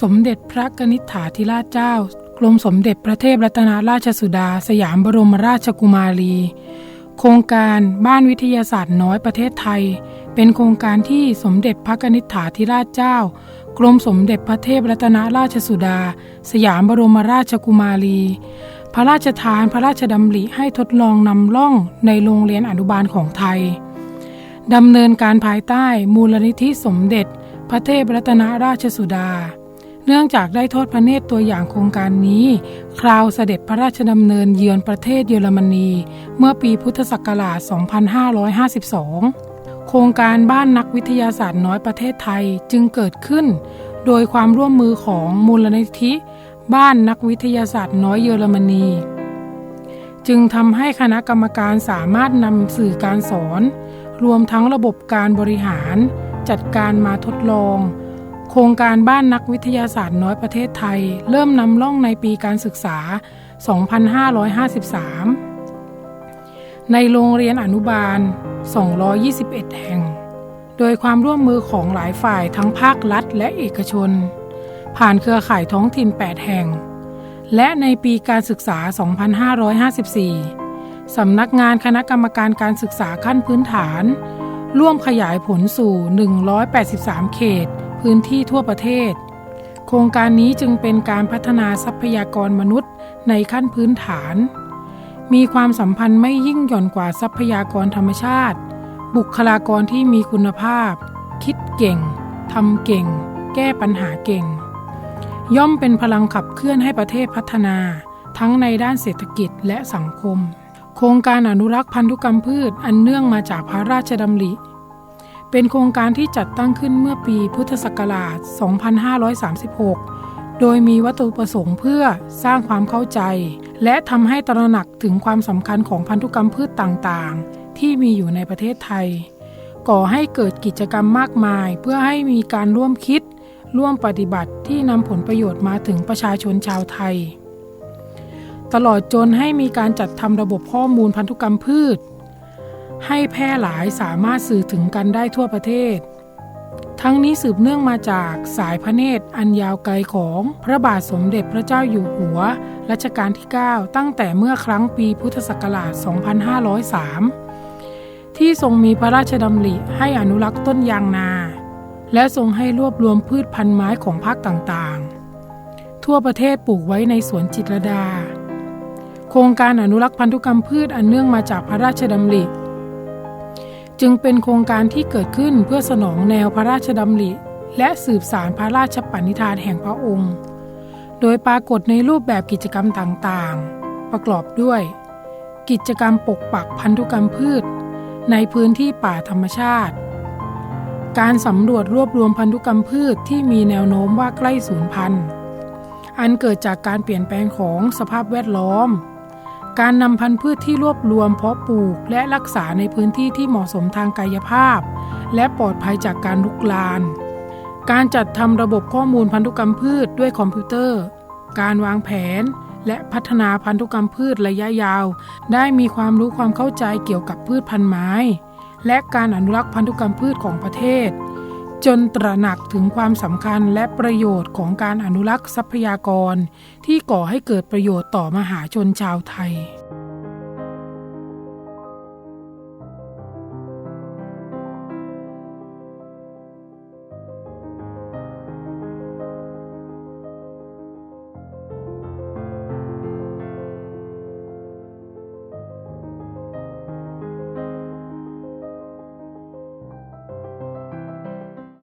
สมเด็จพระกนิษฐาธิราชเจ้า กรมสมเด็จพระเทพรัตนราชสุดา สยามบรมราชกุมารี โครงการบ้านวิทยาศาสตร์น้อยประเทศไทย เป็นโครงการที่สมเด็จพระกนิษฐาธิราชเจ้า กรมสมเด็จพระเทพรัตนราชสุดา สยามบรมราชกุมารี พระราชทานพระราชดำริให้ทดลองนำล่องในโรงเรียนอนุบาลของไทยดำเนินการภายใต้มูลนิธิสมเด็จ พระเทพรัตนราชสุดา เนื่องจากได้ทอดพระเนตรตัวอย่างโครงการนี้ คราวเสด็จพระราชดำเนินเยือนประเทศเยอรมนี เมื่อปีพุทธศักราช 2552 โครงการบ้านนักวิทยาศาสตร์น้อยประเทศไทยจึงเกิดขึ้น โดยความร่วมมือของมูลนิธิ บ้านนักวิทยาศาสตร์น้อยเยอรมนี จึงทำให้คณะกรรมการสามารถนำสื่อการสอน รวมทั้งระบบการบริหาร จัดการมาทดลอง ครงการบ้านนักวิทยาศาสตร์น้อยประเทศไทย เริ่มนำล่องในปีการศึกษา 2553 ในโรงเรียนอนุบาล 221 แห่ง โดยความร่วมมือของหลายฝ่ายทั้งภาครัฐและเอกชน ผ่านเครือข่ายท้องถิ่น 8 แห่ง และในปีการศึกษา 2554 สำนักงานคณะกรรมการการศึกษาขั้นพื้นฐาน ร่วมขยายผลสู่ 183 เขต พื้นที่ทั่วประเทศ โครงการนี้จึงเป็นการพัฒนาทรัพยากรมนุษย์ในขั้นพื้นฐาน มีความสัมพันธ์ไม่ยิ่งหย่อนกว่าทรัพยากรธรรมชาติ บุคลากรที่มีคุณภาพ คิดเก่งทำเก่ง แก้ปัญหาเก่ง ย่อมเป็นพลังขับเคลื่อนให้ประเทศพัฒนา ทั้งในด้านเศรษฐกิจและสังคม โครงการอนุรักษ์พันธุกรรมพืชอันเนื่องมาจากพระราชดำริ เป็นโครงการที่จัดตั้งขึ้นเมื่อปีพุทธศักราช 2536 โดยมีวัตถุประสงค์เพื่อสร้างความเข้าใจ และทำให้ตระหนักถึงความสำคัญของพันธุกรรมพืชต่างๆ ที่มีอยู่ในประเทศไทย ก่อให้เกิดกิจกรรมมากมาย เพื่อให้มีการร่วมคิด ร่วมปฏิบัติที่นำผลประโยชน์มาถึงประชาชนชาวไทย ตลอดจนให้มีการจัดทำระบบข้อมูลพันธุกรรมพืช ให้แพร่หลายสามารถสื่อถึงกันได้ทั่วประเทศ ทั้งนี้สืบเนื่องมาจากสายพระเนตรอันยาวไกลของพระบาทสมเด็จพระเจ้าอยู่หัวรัชกาลที่ 9 ตั้งแต่เมื่อครั้งปีพุทธศักราช 2503 ที่ทรงมีพระราชดำริให้อนุรักษ์ต้นยางนา และทรงให้รวบรวมพืชพันธุ์ไม้ของภาคต่างๆ ทั่วประเทศปลูกไว้ในสวนจิตรดา โครงการอนุรักษ์พันธุกรรมพืชอันเนื่องมาจากพระราชดำริ จึงเป็นโครงการที่เกิดขึ้นเพื่อสนองแนวพระราชดำริ และสืบสารพระราชปณิธานแห่งพระองค์ โดยปรากฏในรูปแบบกิจกรรมต่างๆ ประกอบด้วย กิจกรรมปกปักพันธุกรรมพืช ในพื้นที่ป่าธรรมชาติ การสำรวจรวบรวมพันธุกรรมพืชที่มีแนวโน้มว่าใกล้สูญพันธุ์ อันเกิดจากการเปลี่ยนแปลงของสภาพแวดล้อม การนำพันธุ์พืชที่รวบรวมเพาะปลูกและรักษาในพื้นที่ที่เหมาะสมทางกายภาพ และปลอดภัยจากการลุกลาน การจัดทำระบบข้อมูลพันธุกรรมพืชด้วยคอมพิวเตอร์ การวางแผน และพัฒนาพันธุกรรมพืชระยะยาว ได้มีความรู้ความเข้าใจเกี่ยวกับพืชพันธุ์ไม้ และการอนุรักษ์พันธุกรรมพืชของประเทศ จนตระหนักถึงความสำคัญและประโยชน์ของการอนุรักษ์ทรัพยากร ที่ก่อให้เกิดประโยชน์ต่อมหาชนชาวไทย